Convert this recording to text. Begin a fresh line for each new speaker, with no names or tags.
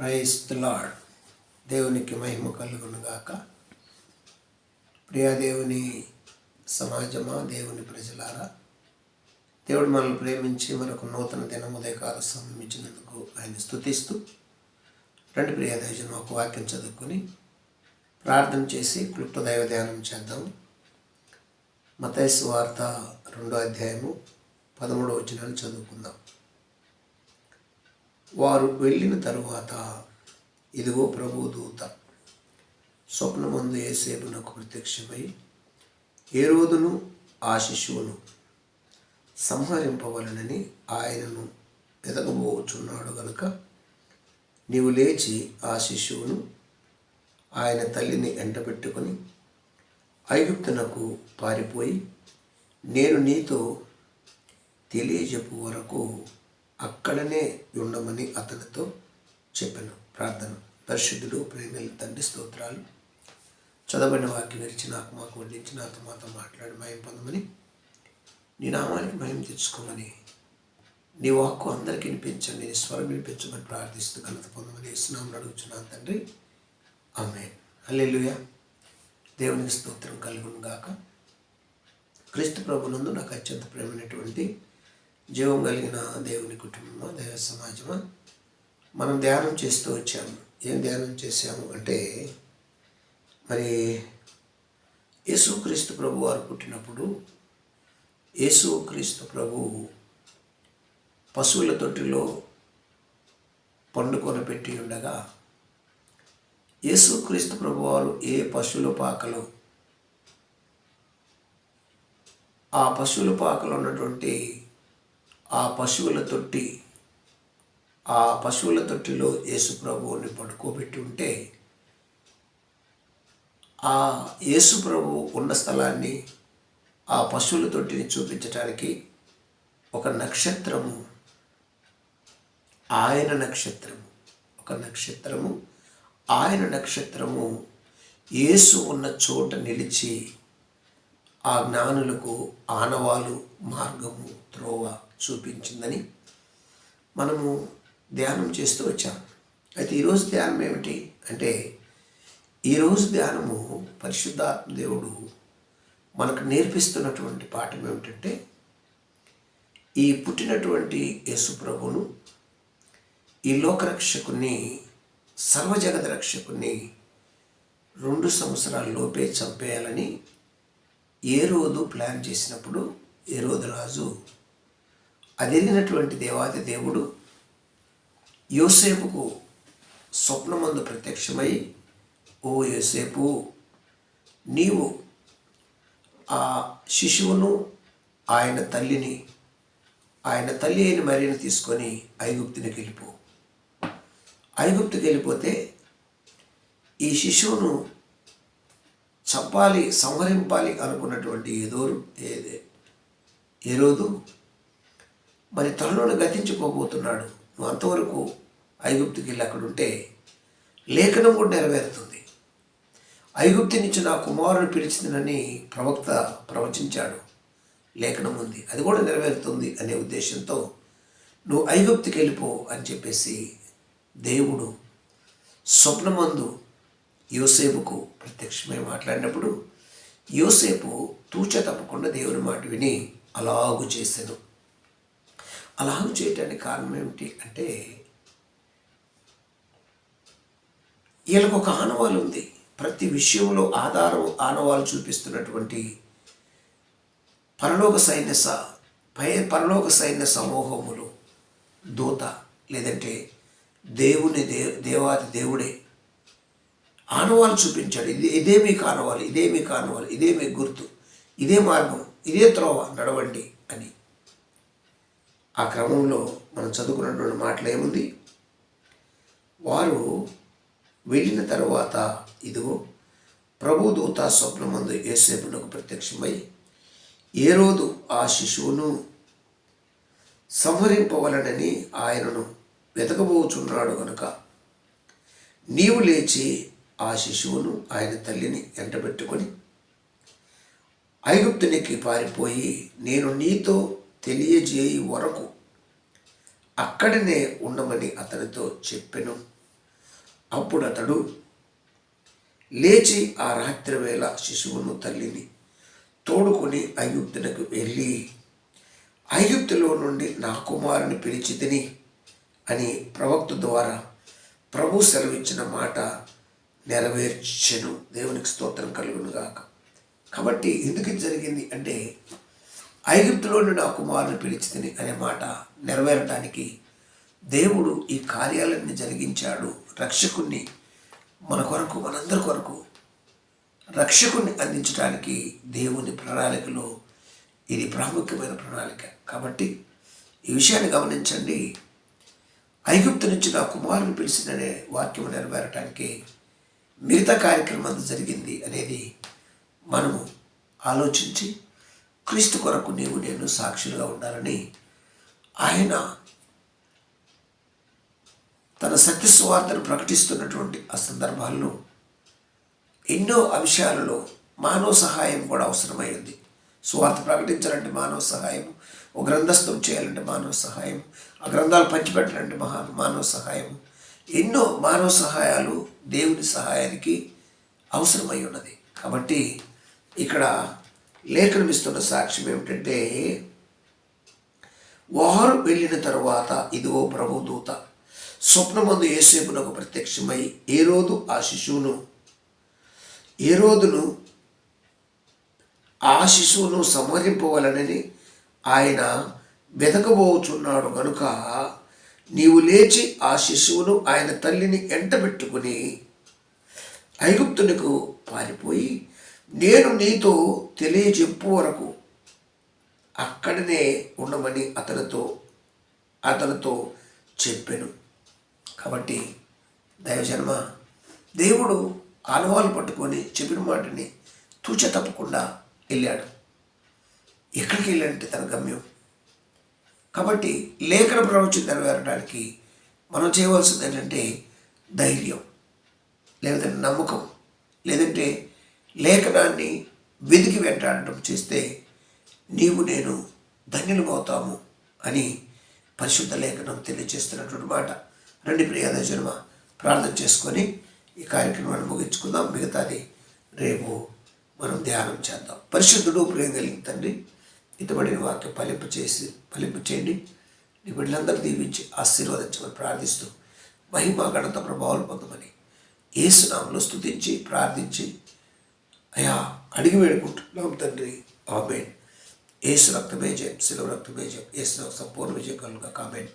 Price the lord దేవునికి మహిమ కలుగునుగాక. ప్రియాదేవుని సమాజమా దేవుని ప్రజలారా దేవుడు మనల్ని ప్రేమించి మనకు నూతన దినం ఉదయకాల సమయం ఆయన స్థుతిస్తూ రెండు ప్రియాదేవజనం ఒక వాక్యం చదువుకొని ప్రార్థన చేసి క్లుప్త దైవ ధ్యానం చేద్దాం. మతైస్ వార్త రెండో అధ్యాయము పదమూడవ వచనాలు చదువుకుందాం. వారు వెళ్ళిన తరువాత ఇదిగో ప్రభుదూత స్వప్నమందు ఏసేపునకు ప్రత్యక్షమై ఏ రోజును ఆ శిశువును సంహరింపవలనని ఆయనను ఎదగబోచున్నాడు గనుక నీవు లేచి ఆ శిశువును ఆయన తల్లిని ఎంటబెట్టుకొని ఐగుప్తునకు పారిపోయి నేను నీతో తెలియజెప్పు వరకు అక్కడనే ఉండమని అతనితో చెప్పాను. ప్రార్థన. పరిశుద్ధుడు ప్రేమల తండ్రి స్తోత్రాలు. చదవని వాక్యం విరిచి నాకు మాకు వండించి నాతో మాతో మాట్లాడి మయం పొందమని నీ నామానికి మయం తెచ్చుకోమని నీ వాక్కు అందరికీ వినిపించండి. నీ స్వరం వినిపించమని ప్రార్థిస్తూ ఘనత పొందమని ఇస్తున్నామని అడుగుతున్నాను తండ్రి. ఆమె అల్లెలుయ దేవునికి స్తోత్రం కలుగును గాక. క్రీస్తు ప్రభునందు నాకు అత్యంత ప్రేమైనటువంటి జీవం కలిగిన దేవుని కుటుంబమా దైవ సమాజమా? మనం ధ్యానం చేస్తూ వచ్చాము. ఏం ధ్యానం చేశాము అంటే మరి యేసుక్రీస్తు ప్రభు వారు పుట్టినప్పుడు యేసుక్రీస్తు ప్రభు పశువుల తొట్టిలో పండుకొని పెట్టి ఉండగా యేసుక్రీస్తు ప్రభు వారు ఏ పశువుల పాకలో ఆ పశువుల పాకలో ఉన్నటువంటి ఆ పశువుల తొట్టి ఆ పశువుల తొట్టిలో యేసు ప్రభువుని పడుకోబెట్టి ఉంటే ఆ యేసు ప్రభు ఉన్న స్థలాన్ని ఆ పశువుల తొట్టిని చూపించడానికి ఒక నక్షత్రము ఆయన నక్షత్రము ఒక నక్షత్రము ఆయన నక్షత్రము యేసు ఉన్న చోట నిలిచి ఆ జ్ఞానులకు ఆనవాలు మార్గము త్రోవ చూపించిందని మనము ధ్యానం చేస్తూ వచ్చాం. అయితే ఈరోజు ధ్యానం ఏమిటి అంటే ఈరోజు ధ్యానము పరిశుద్ధాత్మ దేవుడు మనకు నేర్పిస్తున్నటువంటి పాఠం ఏమిటంటే ఈ పుట్టినటువంటి యేసుప్రభును ఈ లోకరక్షకుని సర్వజగత రక్షకుని రెండు సంవత్సరాల లోపే చంపేయాలని ఏ రోజు ప్లాన్ చేసినప్పుడు ఏ రోజు రాజు అదిరిగినటువంటి దేవాది దేవుడు యోసేపుకు స్వప్నమందు ప్రత్యక్షమై ఓ యోసేపు నీవు ఆ శిశువును ఆయన తల్లిని ఆయన తల్లి అయిన మరిని తీసుకొని ఐగుప్తునికి వెళ్ళిపో. ఐగుప్తుకి వెళ్ళిపోతే ఈ శిశువును చంపాలి సంహరింపాలి అనుకున్నటువంటి ఏదోరు ఏదే ఏ రోజు మరి త్వరలోనే గతించుకోబోతున్నాడు. నువ్వు అంతవరకు ఐగుప్తుకి వెళ్ళి అక్కడ ఉంటే లేఖనం కూడా నెరవేరుతుంది. ఐగుప్తి నుంచి నా కుమారుని పిలిచిందని ప్రవక్త ప్రవచించాడు. లేఖనం ఉంది. అది కూడా నెరవేరుతుంది అనే ఉద్దేశంతో నువ్వు ఐగుప్తికి వెళ్ళిపో అని చెప్పేసి దేవుడు స్వప్నమందు యోసేపుకు ప్రత్యక్షమై మాట్లాడినప్పుడు యోసేపు తూచ తప్పకుండా దేవుని మాట విని అలాగు చేశాను. అలాగు చేయటానికి కారణం ఏమిటి అంటే వీళ్ళకు ఒక ఆనవాలు ఉంది. ప్రతి విషయంలో ఆధారం ఆనవాలు చూపిస్తున్నటువంటి పరలోక సైన్య స పై పరలోక సైన్య సమూహములు దూత లేదంటే దేవుని దే దేవాది దేవుడే. ఆనవాలు చూపించాడు. ఇది ఇదే మీకు ఆనవాలు ఇదే మీకు ఆనవాలు ఇదే మీకు గుర్తు ఇదే మార్గం ఇదే త్రోవ నడవండి అని. ఆ క్రమంలో మనం చదువుకున్నటువంటి మాటలు ఏముంది? వారు వెళ్ళిన తర్వాత ఇదిగో ప్రభుదూత స్వప్నమందు ఏసేపునకు ప్రత్యక్షమై ఏ రోజు ఆ శిశువును సంహరింపవలనని ఆయనను వెతకబోచున్నాడు కనుక నీవు లేచి ఆ శిశువును ఆయన తల్లిని ఎంటబెట్టుకొని ఐగుప్తునికి పారిపోయి నేను నీతో తెలియజేయి వరకు అక్కడనే ఉండమని అతనితో చెప్పెను. అప్పుడు అతడు లేచి ఆ రాత్రి వేళ శిశువును తల్లిని తోడుకొని ఐగుప్తునకు వెళ్ళి ఐగుప్తులో నుండి నా కుమారుని పిలిచి తిని అని ప్రవక్త ద్వారా ప్రభు సెలవిచ్చిన మాట నెరవేర్చెను. దేవునికి స్తోత్రం కలుగునుగాక. కాబట్టి ఎందుకు జరిగింది అంటే ఐగుప్తులోని నా కుమారుని పిలిచి తిని అనే మాట నెరవేరడానికి దేవుడు ఈ కార్యాలన్నీ జరిగించాడు. రక్షకుణ్ణి మన కొరకు మనందరి కొరకు రక్షకుణ్ణి అందించడానికి దేవుని ప్రణాళికలో ఇది ప్రాముఖ్యమైన ప్రణాళిక. కాబట్టి ఈ విషయాన్ని గమనించండి. ఐగుప్తు నుంచి నా కుమారుని పిలిచిందనే వాక్యం నెరవేరటానికి మిగతా కార్యక్రమం అంతా జరిగింది అనేది మనము ఆలోచించి క్రీస్తు కొరకు నీవు నేను సాక్షులుగా ఉండాలని ఆయన తన సత్య సువార్తను ప్రకటిస్తున్నటువంటి ఆ సందర్భాల్లో ఎన్నో అంశాలలో మానవ సహాయం కూడా అవసరమైంది. సువార్త ప్రకటించాలంటే మానవ సహాయం ఒక గ్రంథస్థం చేయాలంటే మానవ సహాయం ఆ గ్రంథాలు పంచిపెట్టాలంటే మహా మానవ సహాయం. ఎన్నో మానవ సహాయాలు దేవుని సహాయానికి అవసరమై ఉన్నది. కాబట్టి ఇక్కడ లేఖనం ఇస్తున్న సాక్ష్యం ఏమిటంటే వారు వెళ్ళిన తరువాత ఇదిగో ప్రభుదూత స్వప్నమందు ఏసేపునకు ప్రత్యక్షమై ఏ రోజు ఆ శిశువును ఏ రోజును ఆ శిశువును సంహరింపవలనని ఆయన వెతకబోచున్నాడు కనుక నీవు లేచి ఆ శిశువును ఆయన తల్లిని ఎంటబెట్టుకుని ఐగుప్తునికి పారిపోయి నేను నీతో తెలియజెప్పు వరకు అక్కడనే ఉండమని అతనితో అతనితో చెప్పాను. కాబట్టి దైవజన్మ దేవుడు ఆనవాళ్ళు పట్టుకొని చెప్పిన మాటని తూచ తప్పకుండా వెళ్ళాడు. ఎక్కడికి వెళ్ళాడంటే తన గమ్యం. కాబట్టి లేఖన ప్రవచనం నెరవేరడానికి మనం చేయవలసింది ఏంటంటే ధైర్యం లేదంటే నమ్మకం లేదంటే లేఖనాన్ని వెతికి వెంటాడటం చేస్తే నీవు నేను ధన్యులమవుతాము అని పరిశుద్ధ లేఖనం తెలియజేస్తున్నటువంటి మాట. రండి ప్రియాద జన్మ ప్రార్థన చేసుకొని ఈ కార్యక్రమాన్ని ముగించుకుందాం. మిగతాది రేపు మనం ధ్యానం చేద్దాం. పరిశుద్ధుడు ప్రేమ కలిగిన తండ్రి ఇతబడిన వాక్యం ఫలింపు చేసి ఫలింపు చేయండి. నీ బిడ్డలందరూ దీవించి ఆశీర్వదించమని ప్రార్థిస్తూ మహిమా గణత ప్రభావాలు పొందమని ఏసునామలు స్థుతించి ప్రార్థించి అయా అడిగి వేడుకుంటున్నాం తండ్రి. ఆమెన్. ఏసు రక్తమే జయం శిలవ రక్తమే జయం ఏసు సంపూర్ణ విజయం కలుగా కామెంట్